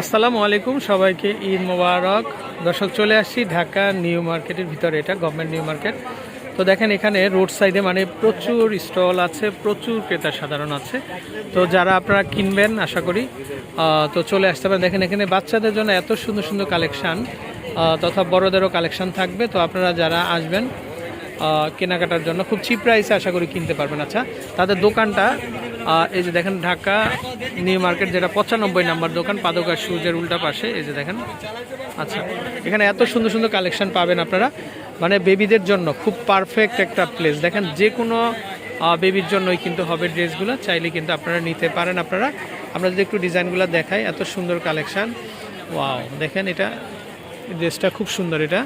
আসসালামু আলাইকুম, সবাইকে ঈদ মোবারক। দর্শক, চলে আসছি ঢাকা নিউ মার্কেটের ভিতরে, এটা গভর্নমেন্ট নিউ মার্কেট। তো দেখেন এখানে রোড সাইডে মানে প্রচুর স্টল আছে, প্রচুর ক্রেতা সাধারণ আছে। তো যারা আপনারা কিনবেন, আশা করি তো চলে আসতে পারেন। দেখেন এখানে বাচ্চাদের জন্য এত সুন্দর সুন্দর কালেকশান তথা বড়দেরও কালেকশান থাকবে। তো আপনারা যারা আসবেন কেনাকাটার জন্য খুব চিপ প্রাইসে আশা করি কিনতে পারবেন। আচ্ছা তাদের দোকানটা এই যে দেখেন ঢাকা নিউ মার্কেট যেটা পঁচানব্বই নাম্বার দোকান পাদকা সুজের উল্টা পাশে, এই যে দেখেন। আচ্ছা এখানে এত সুন্দর সুন্দর কালেকশন পাবেন আপনারা। মানে বেবিদের জন্য খুব পারফেক্ট একটা প্লেস দেখেন, যে কোনো বেবির জন্যই কিন্তু হবে ড্রেসগুলো, চাইলে কিন্তু আপনারা নিতে পারেন আপনারা। আমরা যদি একটু ডিজাইনগুলো দেখাই, এত সুন্দর কালেকশন ওয়াও দেখেন এটা ড্রেসটা খুব সুন্দর এটা।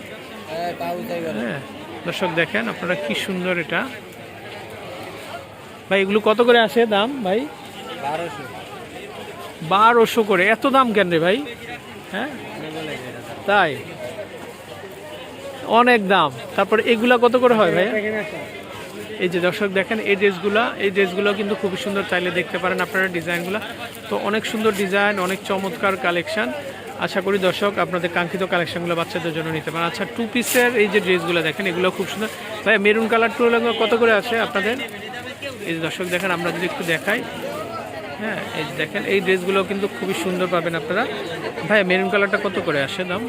হ্যাঁ। দর্শক দেখেন আপনারা কি সুন্দর এটা। ভাই এগুলো কত করে আসে দাম ভাই? বারোশো। করে। এত দাম কেন রে ভাই? হ্যাঁ? তাই? অনেক দাম। তারপর এগুলা কত করে হয় ভাই? এই যে দর্শক দেখেন এই ড্রেসগুলা এই ড্রেসগুলো কিন্তু খুবই সুন্দর চাইলে দেখতে পারেন আপনারা ডিজাইনগুলো। তো অনেক সুন্দর ডিজাইন অনেক চমৎকার কালেকশন। আশা করি দর্শক আপনাদের কাঙ্ক্ষিত কালেকশনগুলো বাচ্চাদের জন্য নিতে পারেন। আচ্ছা টু পিসের এই যে ড্রেসগুলো দেখেন এগুলো খুব সুন্দর। ভাই মেরুন কালার টু কত করে আছে আপনাদের? এই যে দর্শক দেখেন আমরা যদি একটু দেখাই। হ্যাঁ এই যে দেখেন এই ড্রেসগুলো কিন্তু খুবই সুন্দর পাবেন আপনারা। ভাই মেরুন কালারটা কত করে আসে দাম?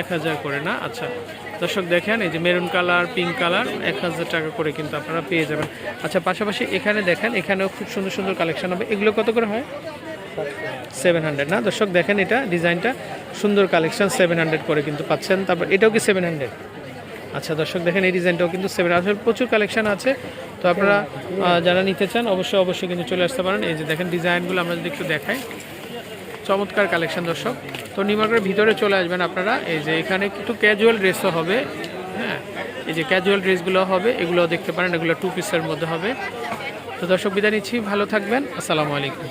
এক হাজার করে না? আচ্ছা দর্শক দেখেন এই যে মেরুন কালার পিঙ্ক কালার এক হাজার টাকা করে কিন্তু আপনারা পেয়ে যাবেন। আচ্ছা পাশাপাশি এখানে দেখেন এখানেও খুব সুন্দর সুন্দর কালেকশন হবে। এগুলো কত করে হয়? Seven hundred. না, দর্শক, দেখেন এটা, ডিজাইনটা। সুন্দর কালেকশন, সেভেন হান্ড্রেড করে কিন্তু পাচ্ছেন। তারপর এটাও কি সেভেন হান্ড্রেড? আচ্ছা দর্শক, দেখেন এই ডিজাইনটাও কিন্তু সেভেন আসলে প্রচুর কালেকশন আছে। তো আপনারা যারা নিতে চান, অবশ্যই অবশ্যই কিন্তু চলে আসতে পারেন। এই যে দেখেন ডিজাইনগুলো আমরা যদি একটু দেখাই। চমৎকার কালেকশন, দর্শক। তো নিউমার্কের ভিতরে চলে আসবেন আপনারা। এই যে এখানে একটু ক্যাজুয়াল ড্রেসও হবে। হ্যাঁ এই যে ক্যাজুয়াল ড্রেসগুলো হবে। এগুলো দেখতে পারেন। এগুলো টু পিসের মধ্যে হবে। তো দর্শক, বিদায় নিচ্ছি। ভালো থাকবেন। আসসালামু আলাইকুম।